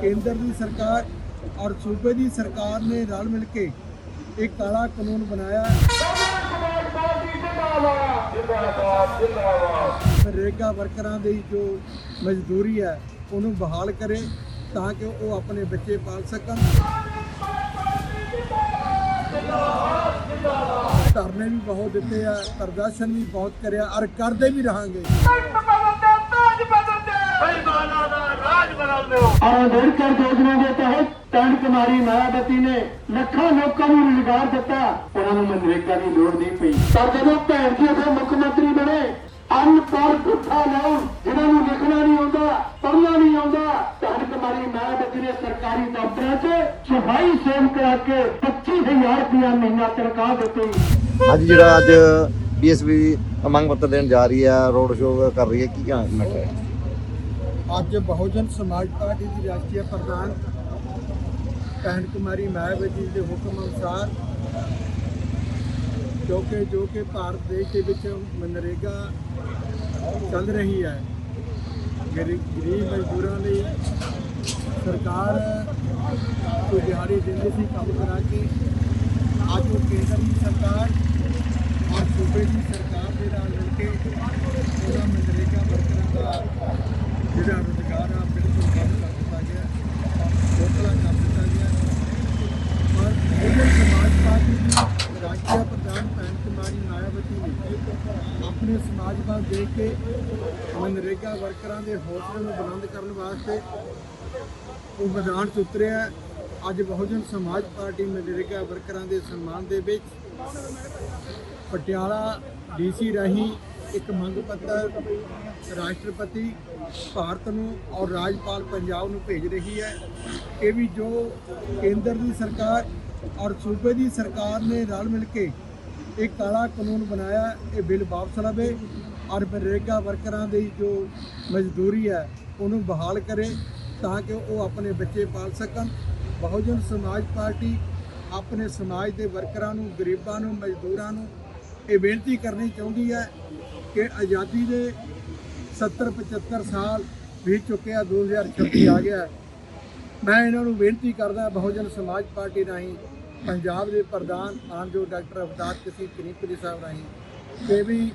ਕੇਂਦਰ ਦੀ ਸਰਕਾਰ ਔਰ ਸੂਬੇ ਦੀ ਸਰਕਾਰ ਨੇ ਰਲ ਮਿਲ ਕੇ ਇੱਕ ਕਾਲਾ ਕਾਨੂੰਨ ਬਣਾਇਆ। ਨਰੇਗਾ ਵਰਕਰਾਂ ਦੀ ਜੋ ਮਜ਼ਦੂਰੀ ਹੈ, ਉਹਨੂੰ ਬਹਾਲ ਕਰੇ ਤਾਂ ਕਿ ਉਹ ਆਪਣੇ ਬੱਚੇ ਪਾਲ ਸਕਣ। ਧਰਨੇ ਵੀ ਬਹੁਤ ਦਿੱਤੇ ਆ, ਪ੍ਰਦਰਸ਼ਨ ਵੀ ਬਹੁਤ ਕਰਿਆ ਔਰ ਕਰਦੇ ਵੀ ਰਹਾਂਗੇ। ਅੰਬੇਡਕਰ ਯੋਜਨਾ ਦੇ ਤਹਿਤ ਤਨ ਕੁਮਾਰੀ ਮਾਇਆਵਤੀ ਨੇ ਲੱਖਾਂ ਲੋਕਾਂ ਨੂੰ ਰੁਜ਼ਗਾਰ ਦਿੱਤਾ। ਉਹਨਾਂ ਨੂੰ ਮਨਰੇਗਾ ਦੀ ਲੋੜ ਨਹੀਂ ਪਈ। ਪਰ ਜਦੋਂ ਭੈਣ ਜੀ ਉਹ ਮੁੱਖ ਮੰਤਰੀ ਬਣੇ ਅਨਪੜ੍ਹ ਗੁੱਠਾ ਲਾਉਣ ਜਿਹਨਾਂ ਨੂੰ ਲਿਖਣਾ ਨਹੀਂ ਆਉਂਦਾ ਪੜ੍ਹਨਾ ਨਹੀਂ ਆਉਂਦਾ ਧਨ ਕੁਮਾਰੀ ਮਾਇਆਵਤੀ ਨੇ ਸਰਕਾਰੀ ਦਫ਼ਤਰਾਂ 'ਚ ਸਫ਼ਾਈ ਸੇਵਕ ਰੱਖ ਕੇ 25000 ਰੁਪਏ ਮਹੀਨਾ ਤਨਖਾਹ ਦਿੱਤੀ। ਅੱਜ ਜਿਹੜਾ ਅੱਜ ਬੀਐਸਪੀ ਮੰਗ ਪੱਤਰ ਦੇਣ ਜਾ ਰਹੀ ਹੈ ਰੋਡ ਸ਼ੋਅ ਕਰ ਰਹੀ ਹੈ ਕੀ ਕਹਿਣਾ ਹੈ ਅੱਜ ਬਹੁਜਨ ਸਮਾਜ ਪਾਰਟੀ ਦੀ ਰਾਸ਼ਟਰੀ ਪ੍ਰਧਾਨ ਭੈਣ ਕੁਮਾਰੀ ਮਾਇਆਵਤੀ ਦੇ ਹੁਕਮ ਅਨੁਸਾਰ ਕਿਉਂਕਿ ਜੋ ਕਿ ਭਾਰਤ ਦੇਸ਼ ਦੇ ਵਿੱਚ ਮਨਰੇਗਾ ਚੱਲ ਰਹੀ ਹੈ ਗਰੀ- ਗਰੀਬ ਮਜ਼ਦੂਰਾਂ ਲਈ ਸਰਕਾਰ ਕੋਈ ਦਿਹਾੜੀ ਦਿੰਦੀ ਸੀ ਕੰਮ ਕਰਾ ਕੇ, ਅੱਜ ਉਹ ਕੇਂਦਰ ਦੀ ਸਰਕਾਰ ਔਰ ਸੂਬੇ ਦੀ ਸਰਕਾਰ ਦੇ ਨਾਲ ਮਿਲ ਕੇ ਉਹਨਾਂ ਮਨਰੇਗਾ ਵਰਕਰਾਂ ਦਾ ਜਿਹੜਾ ਰੁਜ਼ਗਾਰ ਆ ਬਿਲਕੁਲ ਬੰਦ ਕਰ ਦਿੱਤਾ ਗਿਆ ਖੋਖਲਾ ਕਰ ਦਿੱਤਾ ਗਿਆ ਪਰ ਬਹੁਜਨ ਸਮਾਜ ਪਾਰਟੀ ਦੀ ਰਾਸ਼ਟਰੀ ਪ੍ਰਧਾਨ ਭੈਣ ਕੁਮਾਰੀ ਮਾਇਆਵਤੀ ਨੇ ਆਪਣੇ ਸਮਾਜ ਵੱਲ ਦੇਖ ਕੇ ਮਨਰੇਗਾ ਵਰਕਰਾਂ ਦੇ ਹੌਸਲੇ ਨੂੰ ਬੁਲੰਦ ਕਰਨ ਵਾਸਤੇ ਉਹ ਮੈਦਾਨ 'ਚ ਉਤਰਿਆ ਅੱਜ ਬਹੁਜਨ ਸਮਾਜ ਪਾਰਟੀ ਮਨਰੇਗਾ ਵਰਕਰਾਂ ਦੇ ਸਨਮਾਨ ਦੇ ਵਿੱਚ ਪਟਿਆਲਾ ਡੀਸੀ ਰਾਹੀਂ ਇੱਕ ਮੰਗ ਪੱਤਰ ਰਾਸ਼ਟਰਪਤੀ ਭਾਰਤ ਨੂੰ ਔਰ ਰਾਜਪਾਲ ਪੰਜਾਬ ਨੂੰ ਭੇਜ ਰਹੀ ਹੈ ਇਹ ਵੀ ਜੋ ਕੇਂਦਰ ਦੀ ਸਰਕਾਰ ਔਰ ਸੂਬੇ ਦੀ ਸਰਕਾਰ ਨੇ ਰਲ ਮਿਲ ਕੇ ਇਹ ਕਾਲਾ ਕਾਨੂੰਨ ਬਣਾਇਆ, ਇਹ ਬਿੱਲ ਵਾਪਸ ਲਵੇ ਔਰ ਨਰੇਗਾ ਵਰਕਰਾਂ ਦੀ ਜੋ ਮਜ਼ਦੂਰੀ ਹੈ, ਉਹਨੂੰ ਬਹਾਲ ਕਰੇ ਤਾਂ ਕਿ ਉਹ ਆਪਣੇ ਬੱਚੇ ਪਾਲ ਸਕਣ। ਬਹੁਜਨ ਸਮਾਜ ਪਾਰਟੀ ਆਪਣੇ ਸਮਾਜ ਦੇ ਵਰਕਰਾਂ ਨੂੰ, ਗਰੀਬਾਂ ਨੂੰ, ਮਜ਼ਦੂਰਾਂ ਨੂੰ ਇਹ ਬੇਨਤੀ ਕਰਨੀ ਚਾਹੁੰਦੀ ਹੈ ਕਿ ਆਜ਼ਾਦੀ ਦੇ 70 75 ਸਾਲ ਬੀਤ ਚੁੱਕੇ ਆ 2026 ਆ ਗਿਆ। ਮੈਂ ਇਹਨਾਂ ਨੂੰ ਬੇਨਤੀ ਕਰਦਾ, ਬਹੁਜਨ ਸਮਾਜ ਪਾਰਟੀ ਰਾਹੀਂ ਪੰਜਾਬ ਦੇ ਪ੍ਰਧਾਨ ਮਾਨਯੋਗ ਡਾਕਟਰ ਅਵਤਾਰ ਕਿਸੇ ਕਨੀਪੁਰੀ ਸਾਹਿਬ ਰਾਹੀਂ ਕਿ ਵੀ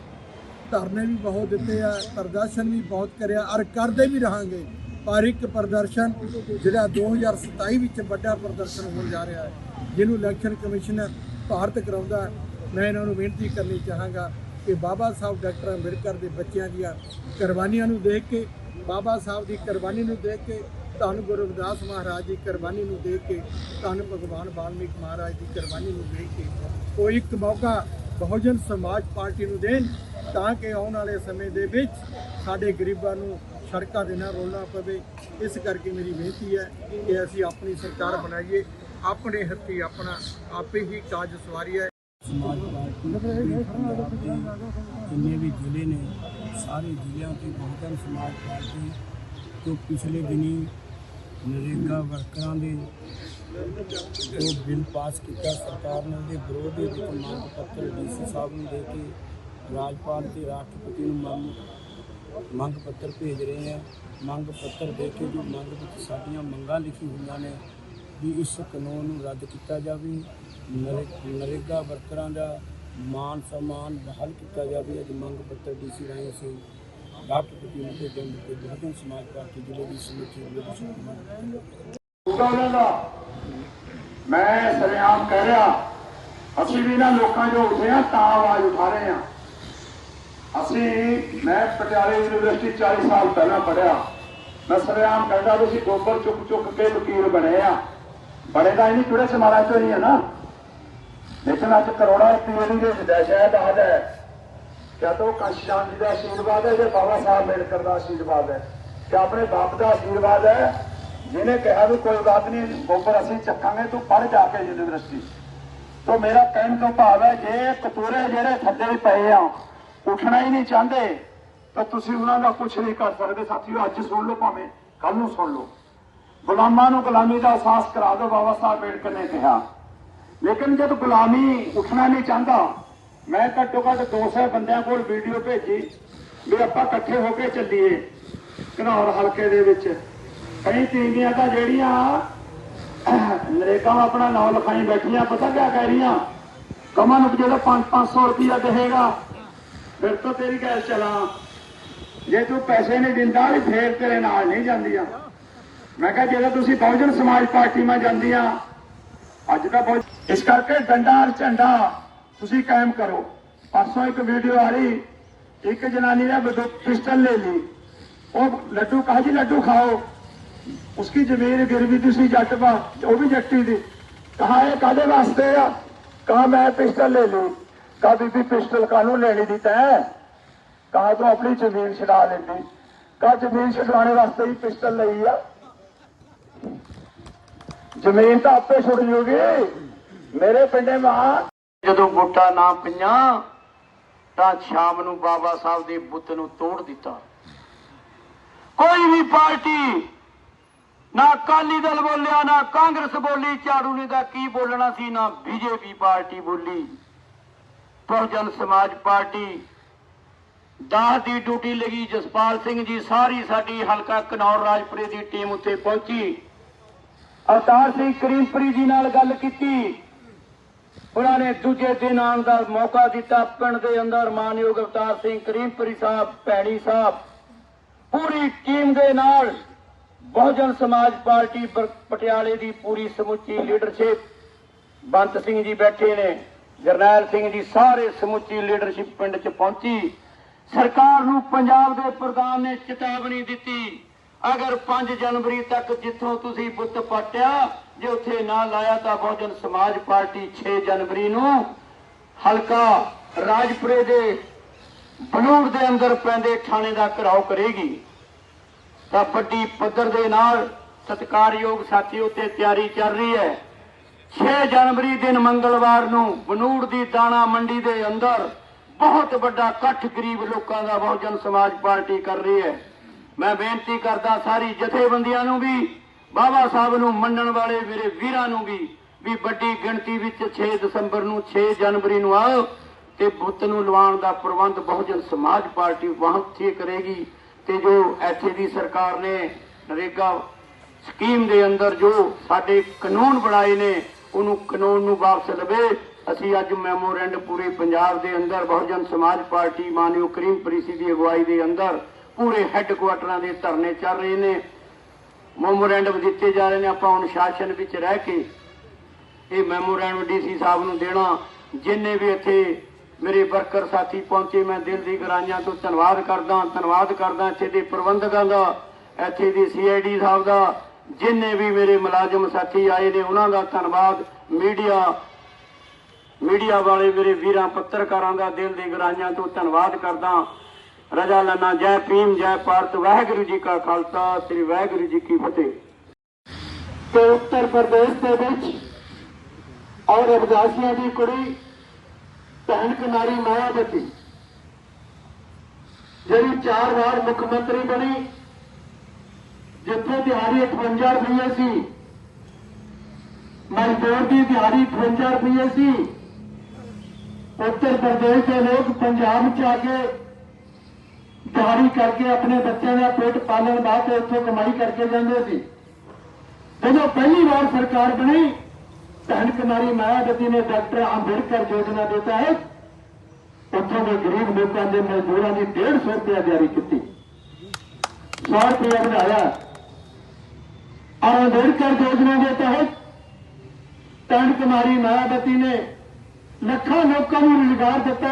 ਧਰਨੇ ਵੀ ਬਹੁਤ ਦਿੱਤੇ ਆ, ਪ੍ਰਦਰਸ਼ਨ ਵੀ ਬਹੁਤ ਕਰਿਆ, ਔਰ ਕਰਦੇ ਵੀ ਰਹਾਂਗੇ। ਪਰ ਇੱਕ ਪ੍ਰਦਰਸ਼ਨ ਜਿਹੜਾ 2027 ਵਿੱਚ ਵੱਡਾ ਪ੍ਰਦਰਸ਼ਨ ਹੋਣ ਜਾ ਰਿਹਾ ਹੈ, ਜਿਹਨੂੰ ਇਲੈਕਸ਼ਨ ਕਮਿਸ਼ਨ ਭਾਰਤ ਕਰਾਉਂਦਾ ਮੈਂ ਇਹਨਾਂ ਨੂੰ ਬੇਨਤੀ ਕਰਨੀ ਚਾਹਾਂਗਾ ਕਿ ਬਾਬਾ ਸਾਹਿਬ ਡਾਕਟਰ ਅੰਬੇਡਕਰ ਦੇ ਬੱਚਿਆਂ ਦੀਆਂ ਕੁਰਬਾਨੀਆਂ ਨੂੰ ਦੇਖ ਕੇ, ਬਾਬਾ ਸਾਹਿਬ ਦੀ ਕੁਰਬਾਨੀ ਨੂੰ ਦੇਖ ਕੇ ਧੰਨ ਗੁਰੂ ਰਵਿਦਾਸ ਮਹਾਰਾਜ ਦੀ ਕੁਰਬਾਨੀ ਨੂੰ ਦੇਖ ਕੇ, ਧੰਨ ਭਗਵਾਨ ਵਾਲਮੀਕ ਮਹਾਰਾਜ ਦੀ ਕੁਰਬਾਨੀ ਨੂੰ ਦੇਖ ਕੇ ਉਹ ਇੱਕ ਮੌਕਾ ਬਹੁਜਨ ਸਮਾਜ ਪਾਰਟੀ ਨੂੰ ਦੇਣ, ਤਾਂ ਕਿ ਆਉਣ ਵਾਲੇ ਸਮੇਂ ਦੇ ਵਿੱਚ ਸਾਡੇ ਗਰੀਬਾਂ ਨੂੰ ਸੜਕਾਂ ਦੇ ਨਾਲ ਰੋਲਣਾ ਪਵੇ। ਇਸ ਕਰਕੇ ਮੇਰੀ ਬੇਨਤੀ ਹੈ ਕਿ ਅਸੀਂ ਆਪਣੀ ਸਰਕਾਰ ਬਣਾਈਏ, ਆਪਣੇ ਹੱਥੀ ਆਪਣਾ ਆਪੇ ਹੀ ਕਾਜ ਸਵਾਰੀਏ। ਸਮਾਜ ਪਾਰਟੀ ਜਿੰਨੇ ਵੀ ਜ਼ਿਲ੍ਹੇ ਨੇ, ਸਾਰੇ ਜ਼ਿਲ੍ਹਿਆਂ ਤੇ ਬਹੁਜਨ ਸਮਾਜ ਪਾਰਟੀ ਤੋਂ ਪਿਛਲੇ ਦਿਨੀ ਨਰੇਗਾ ਵਰਕਰਾਂ ਦੇ ਜੋ ਬਿੱਲ ਪਾਸ ਕੀਤਾ, ਸਰਕਾਰ ਨੇ ਉਹਦੇ ਵਿਰੋਧ ਦੇ ਵਿੱਚ ਮੰਗ ਪੱਤਰ ਡੀਸੀ ਸਾਹਿਬ ਨੂੰ ਦੇ ਕੇ ਰਾਜਪਾਲ ਤੇ ਰਾਸ਼ਟਰਪਤੀ ਨੂੰ ਮੰਗ ਮੰਗ ਪੱਤਰ ਭੇਜ ਰਹੇ ਹਾਂ। ਮੰਗ ਪੱਤਰ ਦੇ ਕੇ ਜੋ ਮੰਗ ਵਿੱਚ ਸਾਡੀਆਂ ਮੰਗਾਂ ਲਿਖੀ ਹੋਈਆਂ ਨੇ, ਵੀ ਇਸ ਕਾਨੂੰਨ ਨੂੰ ਰੱਦ ਕੀਤਾ ਜਾਵੇ। ਨਰੇ- ਨਰੇਗਾ ਵਰਕਰਾਂ ਦਾ ਮਾਨ ਸਨਮਾਨ ਬਹਾਲ ਕੀਤਾ ਜਾਵੇ। ਅੱਜ ਮੰਗ ਪੱਤਰ ਡੀਸੀ ਰਾਹੀਂ ਅਸੀਂ ਰਾਸ਼ਟਰਪਤੀ ਨੂੰ ਭੇਜਣ ਤੇ ਬਹੁਜਨ ਸਮਾਜ ਪਾਰਟੀ ਜ਼ਿਲ੍ਹੇ ਦੀ ਸਮਿਤੀ ਉਹਨਾਂ ਦਾ ਮੈਂ ਸਰੇਆਮ ਕਹਿ ਰਿਹਾ, ਅਸੀਂ ਵੀ ਨਾ ਲੋਕਾਂ ਜੋ ਉੱਠੇ ਆ ਤਾਂ ਆਵਾਜ਼ ਉਠਾ ਰਹੇ ਆ ਅਸੀਂ, ਮੈਂ ਪਟਿਆਲੇ ਯੂਨੀਵਰਸਿਟੀ 40 ਸਾਲ ਪਹਿਲਾਂ ਪੜਿਆ ਮੈਂ ਸਰੇਆਮ ਕਹਿੰਦਾ ਵੀ ਅਸੀਂ ਗੋਬਰ ਚੁੱਕ ਚੁੱਕ ਕੇ ਵਕੀਲ ਬਣੇ ਆ ਬਣੇ ਤਾਂ ਨਹੀਂ ਕਿਹੜੇ ਸਮਾਜ ਤੋਂ ਨਹੀਂ ਹੈ ਨਾ। ਲੇਕਿਨ ਅੱਜ ਕਰੋੜਾਂ ਰੁਪਏ ਦੀ ਜੋ ਸ਼ਾਇਦ ਹੈ। ਕਿਆ ਤਾਂ ਜੀ ਦਾ ਆਸ਼ੀਰਵਾਦ ਹੈ ਜਾਂ ਬਾਬਾ ਸਾਹਿਬ ਅੰਬੇਡਕਰ ਦਾ ਆਸ਼ੀਰਵਾਦ ਹੈ। ਕਿ ਆਪਣੇ ਬਾਪ ਦਾ ਆਸ਼ੀਰਵਾਦ ਹੈ, ਜਿਹਨੇ ਕਿਹਾ ਵੀ ਕੋਈ ਬਾਤ ਨਹੀਂ, ਗੋਬਰ ਅਸੀਂ ਚੱਕਾਂਗੇ, ਤੂੰ ਪੜ ਜਾ ਕੇ ਯੂਨੀਵਰਸਿਟੀ ਤੋਂ ਮੇਰਾ ਕਹਿਣ ਤੋਂ ਭਾਵ ਹੈ, ਜੇ ਕਤੂਰੇ ਜਿਹੜੇ ਥੱਲੇ ਹੀ ਪਏ ਆ, ਉੱਠਣਾ ਹੀ ਨਹੀਂ ਚਾਹੁੰਦੇ, ਤਾਂ ਤੁਸੀਂ ਉਹਨਾਂ ਦਾ ਕੁਝ ਨਹੀਂ ਕਰ ਸਕਦੇ। ਸਾਥੀਓ, ਅੱਜ ਸੁਣ ਲਓ ਭਾਵੇਂ ਕੱਲ ਨੂੰ ਸੁਣ ਲਓ। ਗੁਲਾਮਾਂ ਨੂੰ ਗੁਲਾਮੀ ਦਾ ਅਹਿਸਾਸ ਕਰਾ ਦਿਓ, ਬਾਬਾ ਸਾਹਿਬ ਅੰਬੇਡਕਰ ਨੇ ਕਿਹਾ। ਲੇਕਿਨ ਜਦ ਗੁਲਾਮੀ ਉੱਠਣਾ ਨਹੀਂ ਚਾਹੁੰਦਾ ਮੈਂ ਘੱਟੋ ਘੱਟ 200 ਬੰਦਿਆਂ ਕੋਲ ਵੀਡੀਓ ਭੇਜੀ ਵੀ ਆਪਾਂ ਇਕੱਠੇ ਹੋ ਕੇ ਚੱਲੀਏ ਘਨੌਰ ਹਲਕੇ ਦੇ ਵਿੱਚ। ਕਈ ਤੀਵੀਆਂ ਤਾਂ ਜਿਹੜੀਆਂ ਨਰੇਗਾ ਆਪਣਾ ਨਾਮ ਲਿਖਾਈ ਬੈਠੀਆਂ, ਪਤਾ ਕਿਆ ਕਹਿ ਰਹੀਆਂ? ਕਮਨ ਨੂੰ ਜਦੋਂ 5-500 ਰੁਪਇਆ ਦੇਵੇਗਾ। ਫਿਰ ਤਾਂ ਤੇਰੀ ਗੱਲ ਚਲਾ, ਜੇ ਤੂੰ ਪੈਸੇ ਨਹੀਂ ਦਿੰਦਾ ਵੀ ਫੇਰ ਤੇਰੇ ਨਾਲ ਨਹੀਂ ਜਾਂਦੀਆਂ। ਮੈਂ ਕਿਹਾ ਜਦੋਂ ਤੁਸੀਂ ਬਹੁਜਨ ਸਮਾਜ ਪਾਰਟੀ ਮੈਂ ਜਾਂਦੀਆਂ, ਅੱਜ ਤਾਂ ਬਹੁਤ ਇਸ ਕਰਕੇ ਡੰਡਾ ਝੰਡਾ ਤੁਸੀਂ ਕਾਇਮ ਕਰੋ। ਪਰਸੋਂ ਇੱਕ ਵੀਡੀਓ ਆ ਰਹੀ। ਇੱਕ ਜਨਾਨੀ ਨੇ ਪਿਸਟਲ ਲੈ ਲਈ। ਉਹ ਲੱਡੂ ਕਹਾ ਜੀ, ਲੱਡੂ ਖਾਓ। ਉਸकी ਜ਼ਮੀਨ ਗਿਰਵੀ ਦੀ ਸੀ ਜੱਟ ਬਾ, ਉਹ ਵੀ ਜੱਟੀ ਦੀ। ਕਹਾ, ਇਹ ਕਾਦੇ ਵਾਸਤੇ ਆ? ਕਹਾ, ਮੈਂ ਪਿਸਟਲ ਲੈ ਲਈ। ਕਹਾ, ਬੀਬੀ, ਪਿਸਟਲ ਕਾਹਨੂੰ ਲੈਣੀ ਦੀ ਤੈਂ? ਕਹਾ, ਤੂੰ ਆਪਣੀ ਜ਼ਮੀਨ ਛਡਾ ਲੈਂਦੀ। ਕਹਾ, ਜ਼ਮੀਨ ਛਡਾਉਣੇ ਵਾਸਤੇ ਹੀ ਪਿਸਟਲ ਲਈ ਆ। ਜ਼ਮੀਨ ਤਾਂ ਆਪੇ ਛੁੱਟ ਜੂਗੀ। ਮੇਰੇ ਪਿੰਡੇ ਮਾਂ ਜਦੋਂ ਵੋਟਾਂ ਨਾ ਪਈਆਂ, ਤਾਂ ਸ਼ਾਮ ਨੂੰ ਬਾਬਾ ਸਾਹਿਬ ਦੇ ਬੁੱਤ ਨੂੰ ਤੋੜ ਦਿੱਤਾ। ਕੋਈ ਵੀ ਪਾਰਟੀ ਨਾ ਅਕਾਲੀ ਦਲ ਬੋਲਿਆ, ਨਾ ਕਾਂਗਰਸ ਬੋਲੀ, ਝਾੜੂ ਨੇ ਦਾ ਕੀ ਬੋਲਣਾ ਸੀ, ਨਾ ਬੀਜੇਪੀ ਪਾਰਟੀ ਬੋਲੀ। ਬਹੁਜਨ ਸਮਾਜ ਪਾਰਟੀ ਦਾਹ ਦੀ ਡਿਊਟੀ ਲੱਗੀ, ਜਸਪਾਲ ਸਿੰਘ ਜੀ ਸਾਰੀ ਸਾਡੀ ਹਲਕਾ ਕਨੌਰ ਰਾਜਪੁਰੇ ਦੀ ਟੀਮ ਉੱਤੇ ਪਹੁੰਚੀ। ਅਵਤਾਰ ਸਿੰਘ ਕਰੀਮਪੁਰੀ ਜੀ ਨਾਲ ਗੱਲ ਕੀਤੀ। ਉਹਨਾਂ ਨੇ ਦੂਜੇ ਦਿਨ ਆਉਣ ਦਾ ਮੌਕਾ ਦਿੱਤਾ। ਪਿੰਡ ਦੇ ਅੰਦਰ ਮਾਨਯੋਗ ਅਵਤਾਰ ਸਿੰਘ ਕਰੀਮਪੁਰੀ ਸਾਹਿਬ, ਭੈਣੀ ਸਾਹਿਬ, ਪੂਰੀ ਟੀਮ ਦੇ ਨਾਲ ਬਹੁਜਨ ਸਮਾਜ ਪਾਰਟੀ ਪਟਿਆਲੇ ਦੀ ਪੂਰੀ ਸਮੁੱਚੀ ਲੀਡਰਸ਼ਿਪ ਬੰਤ ਸਿੰਘ ਜੀ ਬੈਠੇ ਨੇ। ਜਰਨੈਲ ਸਿੰਘ ਜੀ ਸਾਰੇ ਸਮੁੱਚੀ ਲੀਡਰਸ਼ਿਪ ਪਿੰਡ 'ਚ ਪਹੁੰਚੀ। ਸਰਕਾਰ ਨੂੰ ਪੰਜਾਬ ਦੇ ਪ੍ਰਧਾਨ ਨੇ ਚੇਤਾਵਨੀ ਦਿੱਤੀ। ਅਗਰ 5 ਜਨਵਰੀ ਤੱਕ ਜਿੱਥੋਂ ਤੁਸੀਂ ਬੁੱਤ ਪਟਿਆ, ਜੇ ਉੱਥੇ ਨਾ ਲਾਇਆ ਤਾਂ ਬਹੁਜਨ ਸਮਾਜ ਪਾਰਟੀ 6 ਜਨਵਰੀ ਨੂੰ ਹਲਕਾ ਰਾਜਪੁਰੇ ਦੇ ਬਨੂੜ ਦੇ ਅੰਦਰ ਪੈਂਦੇ ਥਾਣੇ ਦਾ ਘਰਾਓ ਕਰੇਗੀ। ਤਾਂ ਵੱਡੀ ਪੱਧਰ ਦੇ ਨਾਲ ਸਤਿਕਾਰਯੋਗ ਸਾਥੀ ਉੱਤੇ ਤਿਆਰੀ ਚੱਲ ਰਹੀ ਹੈ। 6 ਜਨਵਰੀ ਦਿਨ ਮੰਗਲਵਾਰ ਨੂੰ ਬਨੂੜ ਦੀ ਦਾਣਾ ਮੰਡੀ ਦੇ ਅੰਦਰ ਬਹੁਤ ਵੱਡਾ ਇਕੱਠ ਗਰੀਬ ਲੋਕਾਂ ਦਾ ਬਹੁਜਨ ਸਮਾਜ ਪਾਰਟੀ ਕਰ ਰਹੀ ਹੈ। ਮੈਂ ਬੇਨਤੀ ਕਰਦਾ ਸਾਰੀ ਜਥੇਬੰਦੀਆਂ ਨੂੰ ਵੀ, ਬਾਬਾ ਸਾਹਿਬ ਨੂੰ ਮੰਨਣ ਵਾਲੇ ਮੇਰੇ ਵੀਰਾਂ ਨੂੰ ਵੀ ਵੀ ਵੱਡੀ ਗਿਣਤੀ ਵਿੱਚ 6 ਦਸੰਬਰ ਨੂੰ 6 ਜਨਵਰੀ ਨੂੰ ਆਓ ਤੇ ਬੁੱਤ ਨੂੰ ਲਵਾਉਣ ਦਾ ਪ੍ਰਬੰਧ ਬਹੁਜਨ ਸਮਾਜ ਪਾਰਟੀ ਵਾਹਤੀ ਕਰੇਗੀ ਤੇ ਜੋ ਇੱਥੇ ਦੀ ਸਰਕਾਰ ਨੇ ਨਰੇਗਾ ਸਕੀਮ ਦੇ ਅੰਦਰ ਜੋ ਸਾਡੇ ਕਾਨੂੰਨ ਬਣਾਏ ਨੇ, ਉਹਨੂੰ ਕਾਨੂੰਨ ਨੂੰ ਵਾਪਸ ਲਵੇ। ਅਸੀਂ ਅੱਜ ਮੈਮੋਰੈਂਡ ਪੂਰੇ ਪੰਜਾਬ ਦੇ ਅੰਦਰ, ਬਹੁਜਨ ਸਮਾਜ ਪਾਰਟੀ, ਮਾਨਯੋਗ ਕਰੀਮ ਪ੍ਰੀਸੀ ਦੀ ਅਗਵਾਈ ਦੇ ਅੰਦਰ ਪੂਰੇ ਹੈੱਡਕੁਆਟਰਾਂ ਦੇ ਧਰਨੇ ਚੱਲ ਰਹੇ ਨੇ। ਮੈਮੋਰੈਂਡਮ ਦਿੱਤੇ ਜਾ ਰਹੇ ਨੇ, ਆਪਾਂ ਅਨੁਸ਼ਾਸਨ ਵਿੱਚ ਰਹਿ ਕੇ ਇਹ ਮੈਮੋਰੈਂਡਮ ਡੀਸੀ ਸਾਹਿਬ ਨੂੰ ਦੇਣਾ। ਜਿੰਨੇ ਵੀ ਇੱਥੇ ਮੇਰੇ ਵਰਕਰ ਸਾਥੀ ਪਹੁੰਚੇ, ਮੈਂ ਦਿਲ ਦੀ ਗਰਾਈਆਂ ਤੋਂ ਧੰਨਵਾਦ ਕਰਦਾ ਧੰਨਵਾਦ ਕਰਦਾ ਇੱਥੇ ਦੇ ਪ੍ਰਬੰਧਕਾਂ ਦਾ, ਇੱਥੇ ਦੀ ਸੀਆਈਡੀ ਸਾਹਿਬ ਦਾ। ਜਿੰਨੇ ਵੀ ਮੇਰੇ ਮੁਲਾਜ਼ਮ ਸਾਥੀ ਆਏ ਨੇ, ਉਹਨਾਂ ਦਾ ਧੰਨਵਾਦ। ਮੀਡੀਆ ਮੀਡੀਆ ਵਾਲੇ ਮੇਰੇ ਵੀਰਾਂ, ਪੱਤਰਕਾਰਾਂ ਦਾ ਦਿਲ ਦੀ ਗਰਾਈਆਂ ਤੋਂ ਧੰਨਵਾਦ ਕਰਦਾ। ਰਜਾ ਲਨਾ, ਜੈ ਭੀਮ, ਜੈ ਭਾਰਤ, ਵਾਹਿਗੁਰੂ ਜੀ ਕਾ ਖਾਲਸਾ, ਸ੍ਰੀ ਵਾਹਿਗੁਰੂ ਜੀ ਕੀ ਫਤਿਹ। ਤੇ ਉੱਤਰ ਪ੍ਰਦੇਸ਼ ਦੇ ਵਿੱਚ ਔਰ ਅਬਦਾਸੀਆਂ ਦੀ ਕੁੜੀ, ਭੈਣ ਕੁਮਾਰੀ ਮਾਇਆਵਤੀ ਜਿਹੜੀ ਚਾਰ ਵਾਰ ਮੁੱਖ ਮੰਤਰੀ ਬਣੀ, ਜਿੱਥੇ ਦਿਹਾੜੀ 58 ਰੁਪਏ ਸੀ, ਮਜ਼ਦੂਰ ਦੀ ਦਿਹਾੜੀ 58 ਰੁਪਏ ਸੀ, ਉੱਤਰ ਪ੍ਰਦੇਸ਼ ਦੇ ਲੋਕ ਪੰਜਾਬ ਚ ਆ ਕੇ ਦਿਹਾੜੀ ਕਰਕੇ ਆਪਣੇ ਬੱਚਿਆਂ ਦਾ ਪੇਟ ਪਾਲਣ ਵਾਸਤੇ ਉੱਥੋਂ ਕਮਾਈ ਕਰਕੇ ਜਾਂਦੇ ਸੀ। ਜਦੋਂ ਪਹਿਲੀ ਵਾਰ ਸਰਕਾਰ ਬਣੀ ਭੈਣ ਕੁਮਾਰੀ ਮਾਇਆਵਤੀ ਨੇ ਡਾਕਟਰ ਅੰਬੇਡਕਰ ਯੋਜਨਾ ਦੇ ਤਹਿਤ ਉੱਥੋਂ ਦੇ ਗਰੀਬ ਲੋਕਾਂ ਦੇ ਮਜ਼ਦੂਰਾਂ ਦੀ 150 ਰੁਪਏ ਜਾਰੀ ਕੀਤੀ। 100 ਰੁਪਏ ਵਧਾਇਆ। ਔਰ ਅੰਬੇਡਕਰ ਯੋਜਨਾ ਦੇ ਤਹਿਤ ਭੈਣ ਕੁਮਾਰੀ ਮਾਇਆਵਤੀ ਨੇ ਲੱਖਾਂ ਲੋਕਾਂ ਨੂੰ ਰੁਜ਼ਗਾਰ ਦਿੱਤਾ।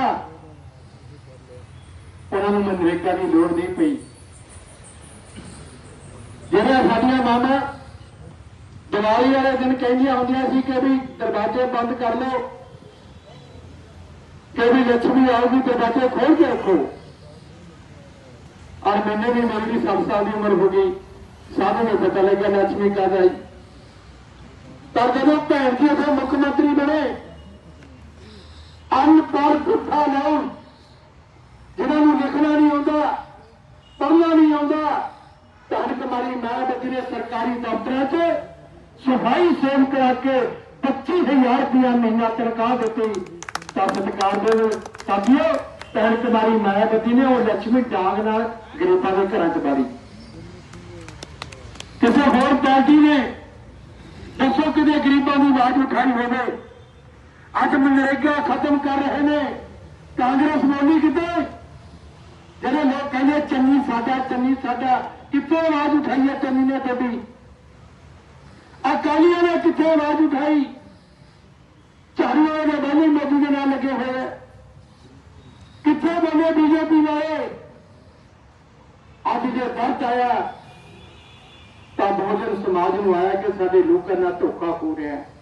ਉਹਨਾਂ ਨੂੰ ਮਨਰੇਗਾ ਦੀ ਲੋੜ ਨਹੀਂ ਪਈ। ਜਿਹੜੀਆਂ ਸਾਡੀਆਂ ਮਾਮਾ ਦੀਵਾਲੀ ਵਾਲੇ ਦਿਨ ਕਹਿੰਦੀਆਂ ਹੁੰਦੀਆਂ ਸੀ ਕਿ ਵੀ ਦਰਵਾਜ਼ੇ ਬੰਦ ਕਰ ਲਓ, ਕਿ ਵੀ ਲక్ష్ਮੀ ਆਉਗੀ ਦਰਵਾਜ਼ੇ ਖੋਲ ਕੇ ਰੱਖੋ। ਔਰ ਮੈਨੇ ਵੀ ਮੇਰੀ ਵੀ 7 ਸਾਲ ਦੀ ਉਮਰ ਹੋ ਗਈ ਸਾਧੂ ਨੂੰ ਪਤਾ ਲੱਗਿਆ ਲੱਛਮੀ ਕਾ ਜਾਈ ਤਾਂ ਜਦੋਂ ਭੈਣ ਜੀ ਉਹ ਮੁੱਖ ਮੰਤਰੀ ਸੇਵਕ ਕਰਾ 25000 ਰੁਪਇਆ ਮਹੀਨਾ ਤਨਖਾਹ ਦਿੱਤੀ। ਤਾਂ ਸਤਿਕਾਰ ਦੇ ਸਾਥੀਓ ਧੰਨ ਕੁਮਾਰੀ ਮਾਇਆਵਤੀ ਨੇ ਉਹ ਲక్ష్ਮੀ ਡਾਂਗ ਨਾਲ ਗਰੀਬਾਂ ਦੇ ਘਰਾਂ 'ਚ ਬਾਰੀ ਕਿਸੇ ਹੋਰ ਪਾਰਟੀ ਨੇ ਦੱਸੋ ਕਿਤੇ ਗਰੀਬਾਂ ਦੀ ਆਵਾਜ਼ ਉਠਾਈ ਹੋਵੇ। ਅੱਜ ਮਨਰੇਗਾ ਖਤਮ ਕਰ ਰਹੇ ਨੇ। ਕਾਂਗਰਸ ਬੋਲੀ ਕਿਤੇ? ਜਿਹੜੇ ਲੋਕ ਕਹਿੰਦੇ, ਚੰਨੀ ਸਾਡਾ ਚੰਨੀ ਸਾਡਾ, ਕਿੱਥੇ ਆਵਾਜ਼ ਉਠਾਈ ਹੈ ਚੰਨੀ ਨੇ ਤੁਹਾਡੀ? ਅਕਾਲੀਆਂ ਨੇ ਕਿੱਥੇ ਆਵਾਜ਼ ਉਠਾਈ? ਝਾੜੂ ਵਾਲੇ ਦੇ ਬੰਦੇ ਮੋਦੀ ਦੇ ਨਾਲ ਲੱਗੇ ਹੋਏ ਕਿੱਥੇ ਬੰਦੇ ਬੀਜੇਪੀ ਵਾਲੇ? ਅੱਜ ਜੇ ਵਰਤ ਆਇਆ, ਤਾਂ ਬਹੁਜਨ ਸਮਾਜ ਨੂੰ ਆਇਆ ਕਿ ਸਾਡੇ ਲੋਕਾਂ ਨਾਲ ਧੋਖਾ ਹੋ ਰਿਹਾ ਹੈ।